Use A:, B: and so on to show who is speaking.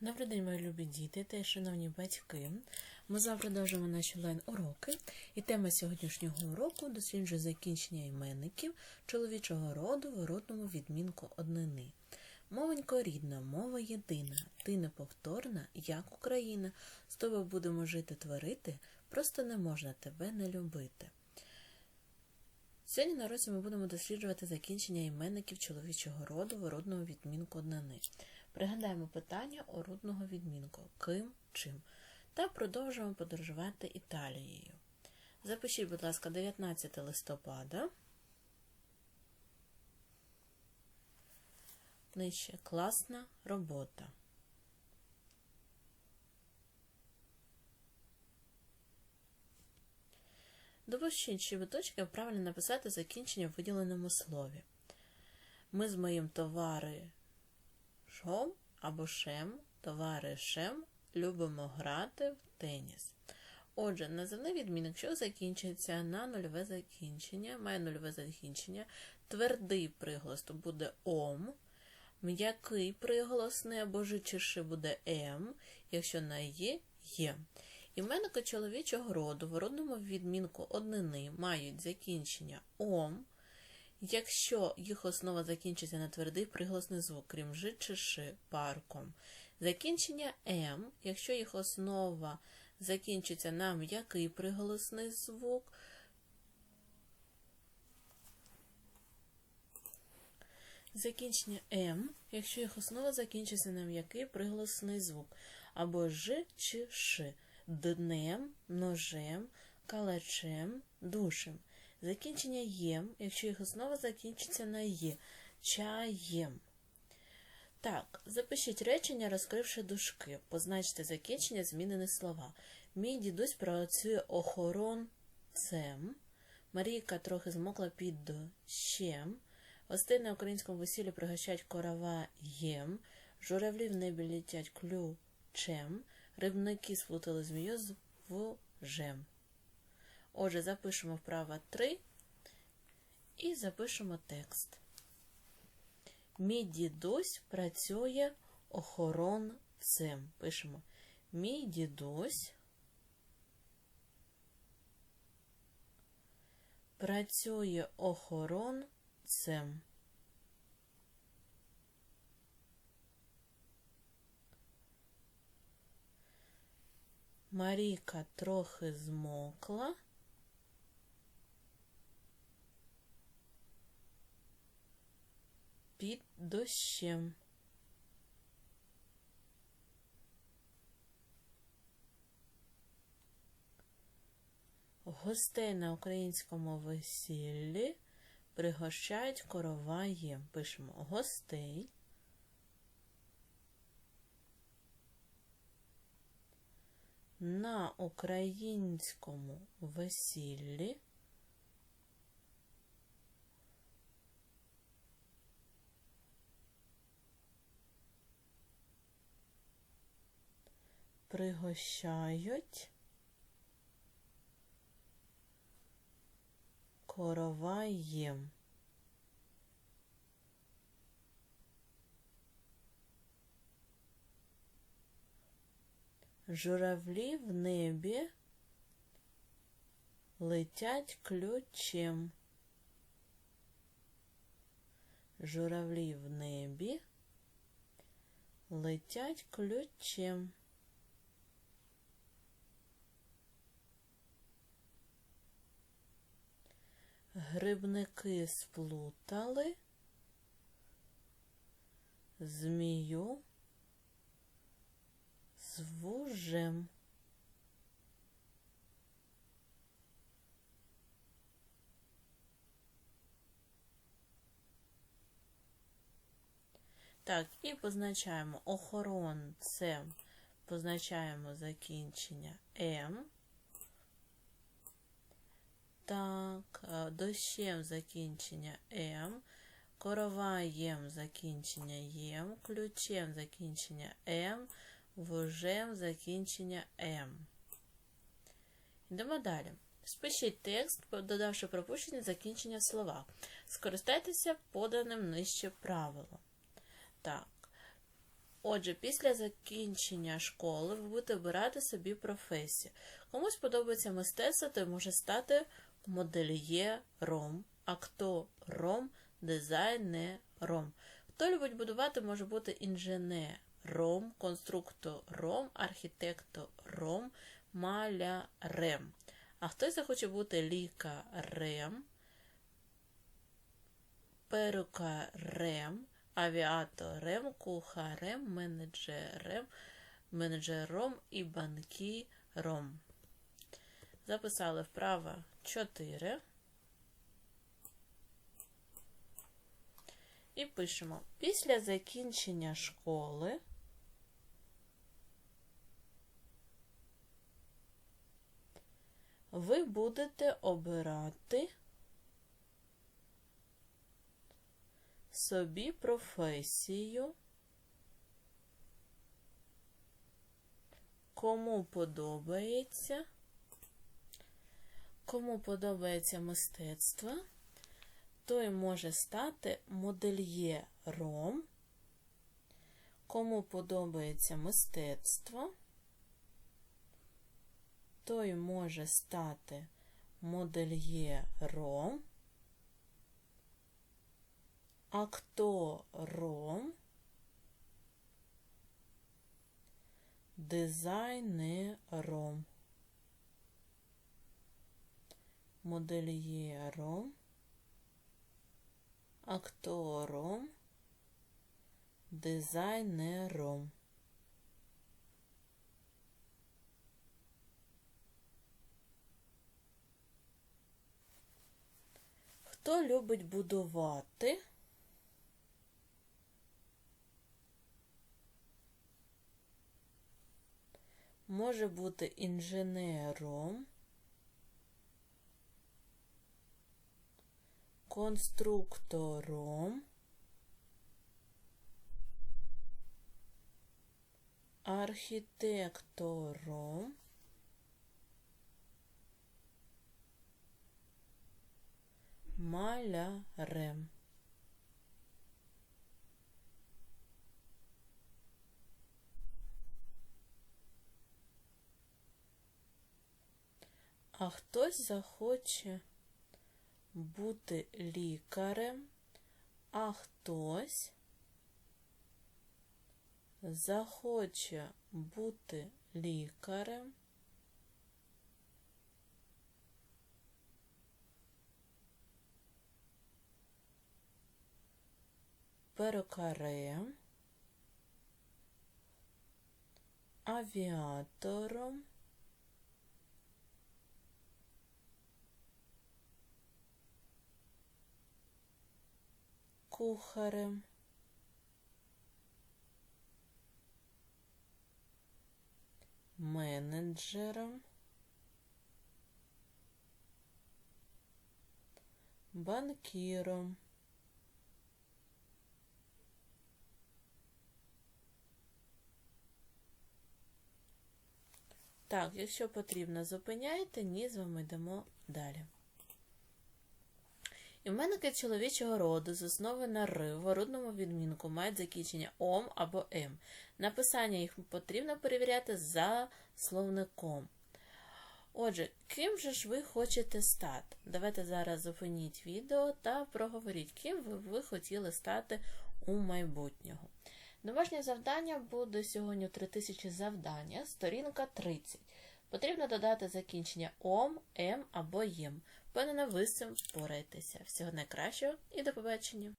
A: Добрий день, мої любі діти та шановні батьки. Ми завтра продовжуємо наші онлайн-уроки, і тема сьогоднішнього уроку досліджує закінчення іменників чоловічого роду в родному відмінку однини. Мовенько рідна, мова єдина, ти неповторна, як Україна. З тобою будемо жити творити, просто не можна тебе не любити. Сьогодні на році ми будемо досліджувати закінчення іменників чоловічого роду в орудному відмінку однини. Пригадаємо питання орудного відмінку ким, чим та продовжуємо подорожувати Італією. Запишіть, будь ласка, 19 листопада. Нижче класна робота. Допустіть, що виточки правильно написати закінчення в виділеному слові. Ми з моїм товаришем або шем, товаришем любимо грати в теніс. Отже, називний відмінок, що закінчується на нульове закінчення, має нульове закінчення, твердий приголос то буде ом, м'який приголосний або жичіший буде ем, якщо на є є. Іменники чоловічого роду в родному відмінку однини мають закінчення ом, якщо їх основа закінчиться на твердий приголосний звук, крім жи чи ши парком. Закінчення м, якщо їх основа закінчиться на м'який приголосний звук, закінчення м, якщо їх основа закінчиться на м'який приголосний звук, або ж чи ш днем, ножем, калачем, душем. Закінчення єм, якщо їх основа закінчиться на є, чаєм. Так, запишіть речення, розкривши дужки. Позначте закінчення змінені слова. Мій дідусь працює охоронцем. Марійка трохи змокла під дощем. Гостей на українському весіллі пригощають корова єм. Журавлі в небі літять ключем. Рибники сплутали змію з вужем. Отже, запишемо вправо 3 і запишемо текст. Мій дідусь працює охоронцем. Пишемо. Мій дідусь працює охоронцем. Марійка трохи змокла. Під дощем. Гостей на українському весіллі пригощають короваєм. Пишемо гостей. На українському весіллі пригощають короваєм. Журавлі в небі летять ключем. Журавлі в небі летять ключем. Грибники сплутали змію з вужем. Так, і позначаємо охоронцем, позначаємо закінчення М. Так, дощем закінчення М, короваєм закінчення Єм, ключем закінчення М, вужем закінчення М. Йдемо далі. Спишіть текст, додавши пропущені закінчення слова. Скористайтеся поданим нижче правилом. Так. Отже, після закінчення школи ви будете обирати собі професію. Комусь подобається мистецтво, той може стати модельєром, актором, дизайнером. Хто любить будувати, може бути інженером, конструктором, архітектором, малярем. А хтось захоче бути лікарем, перукарем, авіаторем, кухарем, менеджерем, менеджером і банкіром. Записали вправо 4. І пишемо: після закінчення школи ви будете обирати собі професію, кому подобається, кому подобається мистецтво, той може стати модельєром, кому подобається мистецтво, той може стати модельєром, актором, дизайнером, модельєром, актором, дизайнером. Хто любить будувати? Може бути інженером, конструктором, архітектором, малярем. А хтось захоче бути лікарем, а хтось захоче бути лікарем, перукарем, авіатором. Кухарем, менеджером, банкіром. Так, якщо потрібно, зупиняйте, ні, з вами йдемо далі. Іменники чоловічого роду з основи в орудному відмінку мають закінчення ом або м. Написання їх потрібно перевіряти за словником. Отже, ким же ж ви хочете стати? Давайте зараз зупиніть відео та проговоріть, ким ви, ви хотіли стати у майбутнього. Домашнє завдання буде сьогодні 3000 завдання, сторінка 30. Потрібно додати закінчення ом, м або єм. Впевнена, ви з цим впораєтеся. Всього найкращого і до побачення!